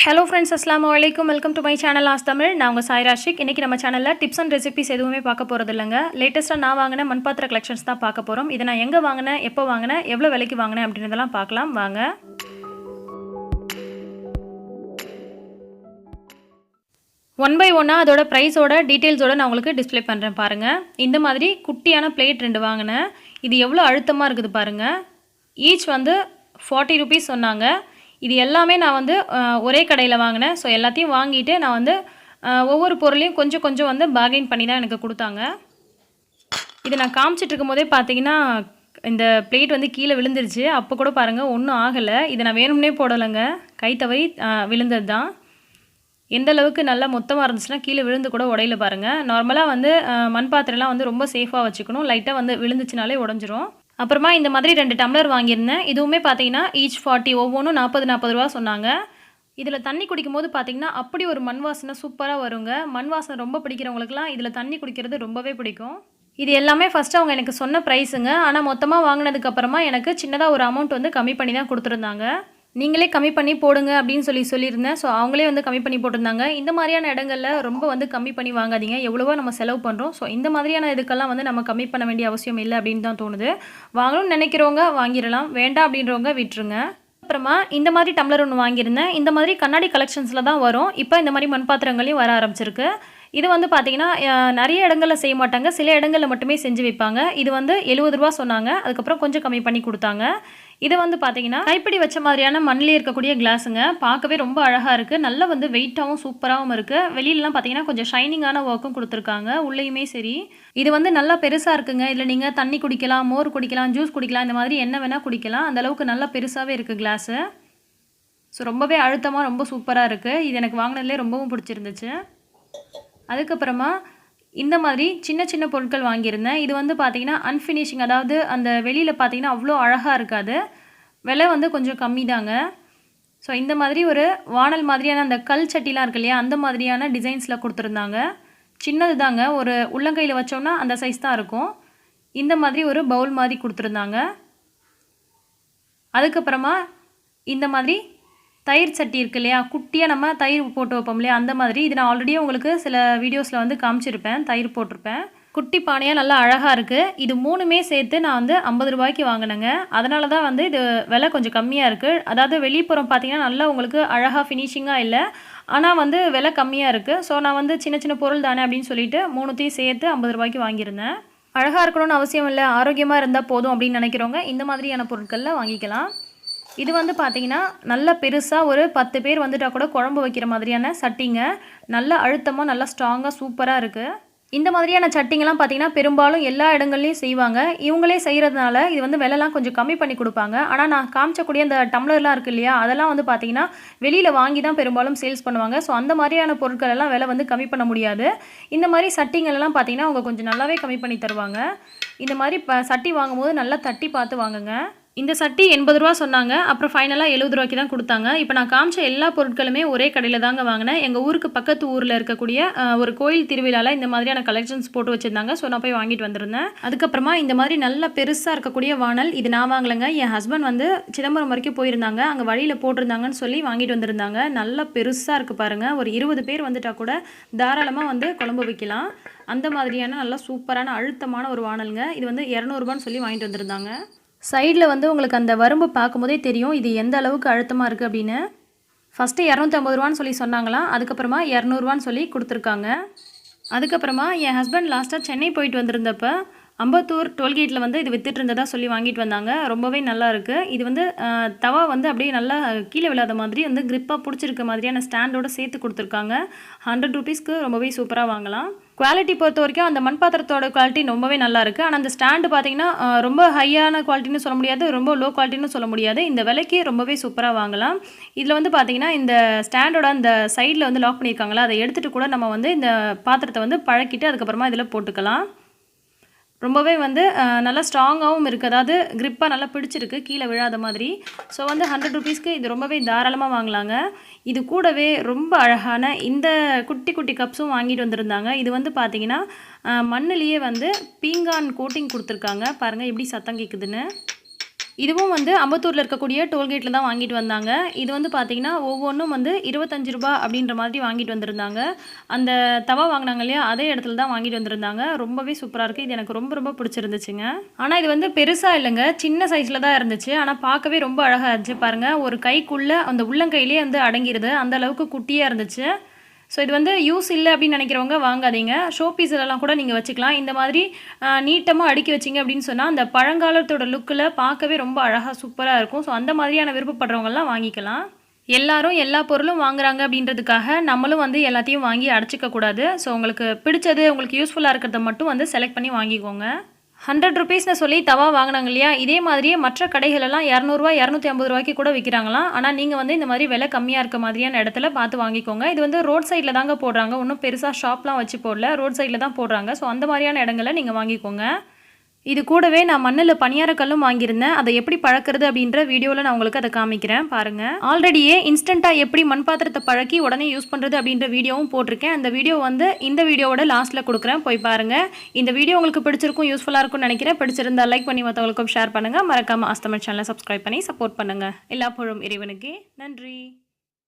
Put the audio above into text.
Hello friends அஸ்லாம் வலைக்கும் welcome to my channel ஆஸ் தமிழ் நான் உங்கள் சாய் ராஷிக் இன்றைக்கி நம்ம சேனலில் டிப்ஸ் அண்ட் ரெசிபிஸ் எதுவுமே பார்க்க போகிறது இல்லைங்க. லேட்டஸ்ட்டாக நான் வாங்கின மண்பாத்திர கலெக்ஷன்ஸ் தான் பார்க்க போகிறோம் இதை நான் எங்கே வாங்கினேன் எப்போ வாங்கினேன் எவ்வளோ விலைக்கு வாங்கினேன் அப்படின்றதெல்லாம் பார்க்கலாம். வாங்க. ஒன் பை ஒன்னாக அதோட ப்ரைஸோட டீட்டெயில்ஸோட நான் உங்களுக்கு டிஸ்ப்ளே பண்ணுறேன் பாருங்கள் இந்த மாதிரி குட்டியான பிளேட் ரெண்டு வாங்கினேன். இது எவ்வளோ அழுத்தமாக இருக்குது பாருங்கள் ஈச் வந்து ஃபார்ட்டி ருபீஸ் சொன்னாங்க. இது எல்லாமே நான் வந்து ஒரே கடையில் வாங்கினேன். ஸோ எல்லாத்தையும் வாங்கிட்டு நான் வந்து ஒவ்வொரு பொருளையும் கொஞ்சம் கொஞ்சம் வந்து பார்கெயின் பண்ணி தான் எனக்கு கொடுத்தாங்க. இது நான் காமிச்சிட்டு இருக்கும்போதே பார்த்தீங்கன்னா இந்த பிளேட் வந்து கீழே விழுந்துருச்சு. அப்போ கூட பாருங்கள் ஒன்றும் ஆகலை. இதை நான் வேணும்னே போடலைங்க. கை தவறி விழுந்தது தான். எந்த அளவுக்கு நல்லா மொத்தமாக இருந்துச்சுன்னா கீழே விழுந்து கூட உடையில பாருங்கள் நார்மலாக வந்து மண் பாத்திரம்லாம் வந்து ரொம்ப சேஃபாக வச்சுக்கணும். லைட்டாக வந்து விழுந்துச்சுனாலே உடஞ்சிரும். அப்புறமா இந்த மாதிரி ரெண்டு டம்ளர் வாங்கியிருந்தேன். இதுவுமே பார்த்தீங்கன்னா ஈச் ஃபார்ட்டி ஒவ்வொன்றும் நாற்பது நாற்பது ரூபா சொன்னாங்க. இதில் தண்ணி குடிக்கும்போது பார்த்தீங்கன்னா அப்படி ஒரு மண் வாசனை சூப்பராக வருங்க. மண் வாசனை ரொம்ப பிடிக்கிறவங்களுக்குலாம் இதில் தண்ணி குடிக்கிறது ரொம்பவே பிடிக்கும். இது எல்லாமே ஃபஸ்ட்டு அவங்க எனக்கு சொன்ன ப்ரைஸுங்க ஆனால் மொத்தமாக வாங்கினதுக்கப்புறமா எனக்கு சின்னதாக ஒரு அமௌண்ட் வந்து கம்மி பண்ணி தான் கொடுத்துருந்தாங்க. நீங்களே கம்மி பண்ணி போடுங்க அப்படின்னு சொல்லி சொல்லியிருந்தேன். ஸோ அவங்களே வந்து கம்மி பண்ணி போட்டிருந்தாங்க. இந்த மாதிரியான இடங்களில் ரொம்ப வந்து கம்மி பண்ணி வாங்காதீங்க. எவ்வளவோ நம்ம செலவு பண்ணுறோம் ஸோ இந்த மாதிரியான இதுக்கெல்லாம் வந்து நம்ம கம்மி பண்ண வேண்டிய அவசியம் இல்லை அப்படின்னு தான் தோணுது. வாங்கணும்னு நினைக்கிறவங்க வாங்கிடலாம். வேண்டாம் அப்படின்றவங்க விட்டுருங்க. அப்புறமா இந்த மாதிரி டம்ளர் ஒன்று வாங்கியிருந்தேன். இந்த மாதிரி கண்ணாடி கலெக்ஷன்ஸில் தான் வரும். இப்போ இந்த மாதிரி மண் பாத்திரங்களையும் வர ஆரம்பிச்சிருக்கு. இது வந்து பார்த்தீங்கன்னா நிறைய இடங்களில் செய்ய மாட்டாங்க. சில இடங்களில் மட்டுமே செஞ்சு வைப்பாங்க. இது வந்து எழுபது ரூபா சொன்னாங்க. அதுக்கப்புறம் கொஞ்சம் கம்மி பண்ணி கொடுத்தாங்க. இது வந்து பார்த்தீங்கன்னா கைப்பிடி வச்ச மாதிரியான மண்ணிலே இருக்கக்கூடிய கிளாஸுங்க பார்க்கவே ரொம்ப அழகாக இருக்குது நல்லா வந்து வெயிட்டாகவும் சூப்பராகவும் இருக்குது வெளியிலலாம் பார்த்தீங்கன்னா கொஞ்சம் ஷைனிங்கான ஒர்க்கும் கொடுத்துருக்காங்க. உள்ளேயுமே சரி. இது வந்து நல்லா பெருசாக இருக்குங்க. இதில் நீங்கள் தண்ணி குடிக்கலாம் மோர் குடிக்கலாம் ஜூஸ் குடிக்கலாம் இந்த மாதிரி என்ன வேணால் குடிக்கலாம். அந்தளவுக்கு நல்லா பெருசாகவே இருக்குது கிளாஸு ஸோ ரொம்பவே அழுத்தமாக ரொம்ப சூப்பராக இருக்குது இது எனக்கு வாங்கினதுலேயே ரொம்பவும் பிடிச்சிருந்துச்சு. அதுக்கப்புறமா இந்த மாதிரி சின்ன சின்ன பொருட்கள் வாங்கியிருந்தேன். இது வந்து பார்த்திங்கன்னா அன்ஃபினிஷிங் அதாவது அந்த வெளியில் பார்த்தீங்கன்னா அவ்வளோ அழகாக இருக்காது. விலை வந்து கொஞ்சம் கம்மி தாங்க ஸோ இந்த மாதிரி ஒரு வானல் மாதிரியான அந்த கல் சட்டிலாம் இருக்கு இல்லையா அந்த மாதிரியான டிசைன்ஸில் கொடுத்துருந்தாங்க. சின்னது தாங்க ஒரு உள்ளங்கையில் வச்சோம்னா அந்த சைஸ் தான் இருக்கும். இந்த மாதிரி ஒரு பவுல் மாதிரி கொடுத்துருந்தாங்க. அதுக்கப்புறமா இந்த மாதிரி தயிர் சட்டி இருக்கு இல்லையா? குட்டியாக நம்ம தயிர் போட்டு வைப்போம் இல்லையா? அந்த மாதிரி. இது நான் ஆல்ரெடி உங்களுக்கு சில வீடியோஸில் வந்து காமிச்சிருப்பேன். தயிர் போட்டிருப்பேன். குட்டி பானையாக நல்லா அழகாக இருக்குது இது மூணுமே சேர்த்து நான் வந்து ஐம்பது ரூபாய்க்கு வாங்கினேங்க. அதனால தான் வந்து இது விலை கொஞ்சம் கம்மியாக இருக்குது அதாவது வெளிப்புறம் பார்த்தீங்கன்னா நல்லா உங்களுக்கு அழகாக ஃபினிஷிங்காக இல்லை. ஆனால் வந்து விலை கம்மியாக இருக்குது ஸோ நான் வந்து சின்ன சின்ன பொருள் தானே அப்படின்னு சொல்லிட்டு மூணுத்தையும் சேர்த்து ஐம்பது ரூபாய்க்கு வாங்கியிருந்தேன். அழகாக இருக்கணும்னு அவசியம் இல்லை. ஆரோக்கியமாக இருந்தால் போதும் அப்படின்னு நினைக்கிறவங்க இந்த மாதிரியான பொருட்களில் வாங்கிக்கலாம். இது வந்து பார்த்தீங்கன்னா நல்ல பெருசாக ஒரு பத்து பேர் வந்துட்டால் கூட குழம்பு வைக்கிற மாதிரியான சட்டிங்க. நல்ல அழுத்தமாக நல்லா ஸ்ட்ராங்காக சூப்பராக இருக்குது இந்த மாதிரியான சட்டிங்கெல்லாம் பார்த்தீங்கன்னா பெரும்பாலும் எல்லா இடங்கள்லையும் செய்வாங்க. இவங்களே செய்கிறதுனால இது வந்து விலைலாம் கொஞ்சம் கம்மி பண்ணி கொடுப்பாங்க. ஆனால் நான் காமிச்சக்கூடிய அந்த டம்ளர்லாம் இருக்கு இல்லையா அதெல்லாம் வந்து பார்த்தீங்கன்னா வெளியில் வாங்கி தான் பெரும்பாலும் சேல்ஸ் பண்ணுவாங்க. ஸோ அந்த மாதிரியான பொருட்கள் எல்லாம் விலை வந்து கம்மி பண்ண முடியாது. இந்த மாதிரி சட்டிங்களெல்லாம் பார்த்தீங்கன்னா அவங்க கொஞ்சம் நல்லாவே கம்மி பண்ணி தருவாங்க. இந்த மாதிரி ப சட்டி வாங்கும்போது நல்லா தட்டி பார்த்து வாங்குங்க. இந்த சட்டி எண்பது ரூபா சொன்னாங்க. அப்புறம் ஃபைனலாக எழுபது ரூபாய்க்கு தான் கொடுத்தாங்க. இப்போ நான் காமிச்ச எல்லா பொருட்களுமே ஒரே கடையில் தாங்க வாங்கினேன். எங்கள் ஊருக்கு பக்கத்து ஊரில் இருக்கக்கூடிய ஒரு கோயில் திருவிழாவில் இந்த மாதிரியான கலெக்ஷன்ஸ் போட்டு வச்சுருந்தாங்க. ஸோ நான் போய் வாங்கிட்டு வந்திருந்தேன். அதுக்கப்புறமா இந்த மாதிரி நல்ல பெருசாக இருக்கக்கூடிய வானல் இது நான் வாங்கலைங்க. என் ஹஸ்பண்ட் வந்து சிதம்பரம் வரைக்கும் போயிருந்தாங்க. அங்கே வழியில் போட்டிருந்தாங்கன்னு சொல்லி வாங்கிட்டு வந்திருந்தாங்க. நல்லா பெருசாக இருக்குது பாருங்கள் ஒரு இருபது பேர் வந்துட்டா கூட தாராளமாக வந்து குழம்பு வைக்கலாம். அந்த மாதிரியான நல்லா சூப்பரான அழுத்தமான ஒரு வானலுங்க. இது வந்து இரநூறுபான்னு சொல்லி வாங்கிட்டு வந்திருந்தாங்க. சைடில் வந்து உங்களுக்கு அந்த வரம்பு பார்க்கும்போதே தெரியும் இது எந்த அளவுக்கு அழுத்தமாக இருக்குது அப்படின்னு. ஃபஸ்ட்டு இரநூத்தம்பது ரூபான்னு சொல்லி சொன்னாங்களாம் அதுக்கப்புறமா இரநூறுவான்னு சொல்லி கொடுத்துருக்காங்க. அதுக்கப்புறமா என் ஹஸ்பண்ட் லாஸ்ட்டாக சென்னை போயிட்டு வந்திருந்தப்போ அம்பத்தூர் டோல்கேட்டில் வந்து இது வித்துட்டு இருந்ததா சொல்லி வாங்கிட்டு வந்தாங்க. ரொம்பவே நல்லா இருக்குது இது வந்து தவா வந்து அப்படியே நல்லா கீழே விழாத மாதிரி வந்து கிரிப்பாக பிடிச்சிருக்க மாதிரியான ஸ்டாண்டோட சேர்த்து கொடுத்துருக்காங்க. ஹண்ட்ரட் ருபீஸ்க்கு ரொம்பவே சூப்பராக வாங்கலாம். குவாலிட்டி பொறுத்த வரைக்கும் அந்த மண் பாத்திரத்தோட குவாலிட்டி ரொம்பவே நல்லா இருக்குது ஆனால் அந்த ஸ்டாண்டு பார்த்தீங்கன்னா ரொம்ப ஹையான குவாலிட்டின்னு சொல்ல முடியாது ரொம்ப லோ குவாலிட்டின்னு சொல்ல முடியாது. இந்த விலைக்கு ரொம்பவே சூப்பராக வாங்கலாம். இதில் வந்து பார்த்தீங்கன்னா இந்த ஸ்டாண்டோட அந்த சைடில் வந்து லாக் பண்ணியிருக்காங்களா அதை எடுத்துகிட்டு கூட நம்ம வந்து இந்த பாத்திரத்தை வந்து பழக்கிட்டு அதுக்கப்புறமா இதில் போட்டுக்கலாம். ரொம்பவே வந்து நல்லா ஸ்ட்ராங்காகவும் இருக்குது அதாவது க்ரிப்பாக நல்லா பிடிச்சிருக்கு கீழே விழாத மாதிரி. ஸோ வந்து ஹண்ட்ரட் ருபீஸ்க்கு இது ரொம்பவே தாராளமாக வாங்கலாங்க. இது கூடவே ரொம்ப அழகான இந்த குட்டி குட்டி கப்ஸும் வாங்கிட்டு வந்திருந்தாங்க. இது வந்து பார்த்திங்கன்னா மண்ணிலேயே மண்ணுலேயே வந்து பீங்கான் கோட்டிங் கொடுத்துருக்காங்க. பாருங்கள் எப்படி சத்தம் கேட்குதுன்னு இதுவும் வந்து அம்பத்தூரில் இருக்கக்கூடிய டோல்கேட்டில் தான் வாங்கிட்டு வந்தாங்க. இது வந்து பார்த்தீங்கன்னா ஒவ்வொன்றும் வந்து இருபத்தஞ்சு ரூபா அப்படின்ற மாதிரி வாங்கிட்டு வந்திருந்தாங்க. அந்த தவா வாங்கினாங்க இல்லையா அதே இடத்துல தான் வாங்கிட்டு வந்திருந்தாங்க. ரொம்பவே சூப்பராக இருக்குது இது எனக்கு ரொம்ப ரொம்ப பிடிச்சிருந்துச்சுங்க. ஆனால் இது வந்து பெருசாக இல்லைங்க. சின்ன சைஸில் தான் இருந்துச்சு. ஆனால் பார்க்கவே ரொம்ப அழகாக இருந்துச்சு பாருங்கள் ஒரு கைக்குள்ளே அந்த உள்ளங்கையிலே வந்து அடங்கிடுது அந்த அளவுக்கு குட்டியாக இருந்துச்சு. ஸோ இது வந்து யூஸ் இல்லை அப்படின்னு நினைக்கிறவங்க வாங்காதீங்க. ஷோ பீஸ்லலாம் கூட நீங்கள் வச்சுக்கலாம். இந்த மாதிரி நீட்டமாக அடுக்கி வச்சிங்க அப்படின்னு சொன்னால் அந்த பழங்காலத்தோட லுக்கில் பார்க்கவே ரொம்ப அழகாக சூப்பராக இருக்கும். ஸோ அந்த மாதிரியான விருப்பப்படுறவங்கலாம் வாங்கிக்கலாம். எல்லாரும் எல்லா பொருளும் வாங்குறாங்க அப்படின்றதுக்காக நம்மளும் வந்து எல்லாத்தையும் வாங்கி அடைச்சிக்க கூடாது ஸோ உங்களுக்கு பிடிச்சது உங்களுக்கு யூஸ்ஃபுல்லாக இருக்கிறத மட்டும் வந்து செலக்ட் பண்ணி வாங்கிக்கோங்க. ஹண்ட்ரட் ருபீஸ்னு சொல்லி தவா வாங்கினாங்க இல்லையா? இதே மாதிரியே மற்ற கடைகளெல்லாம் இரநூறுவா இரநூத்தி ஐம்பது ரூபாய்க்கு கூட விற்கிறாங்களாம் ஆனால் நீங்கள் வந்து இந்த மாதிரி விலை கம்மியாக இருக்க மாதிரியான இடத்துல பார்த்து வாங்கிக்கோங்க. இது வந்து ரோட் சைடில் தாங்க போடுறாங்க. ஒன்றும் பெருசாக ஷாப்லாம் வச்சு போடல. ரோட் சைடில் தான் போடுறாங்க. ஸோ அந்த மாதிரியான இடங்களை நீங்கள் வாங்கிக்கோங்க. இது கூடவே நான் மண்ணில் பணியாரக்கல்லும் வாங்கியிருந்தேன். அதை எப்படி பழக்கிறது அப்படின்ற வீடியோவில் நான் உங்களுக்கு அதை காமிக்கிறேன். பாருங்கள் ஆல்ரெடியே இன்ஸ்டண்ட்டாக எப்படி மண் பாத்திரத்தை பழக்கி உடனே யூஸ் பண்ணுறது அப்படின்ற வீடியோவும் போட்டிருக்கேன். அந்த வீடியோ வந்து இந்த வீடியோவோட லாஸ்ட்டில் கொடுக்குறேன். போய் பாருங்கள் இந்த வீடியோ உங்களுக்கு பிடிச்சிருக்கும் யூஸ்ஃபுல்லாக இருக்கும்னு நினைக்கிறேன். பிடிச்சிருந்தா லைக் பண்ணி மற்றவங்களுக்கும் ஷேர் பண்ணுங்கள் மறக்காமல் அஸ்தமன் சேனலை சப்ஸ்கிரைப் பண்ணி சப்போர்ட் பண்ணுங்கள் எல்லா பொழும் இறைவனுக்கு. நன்றி.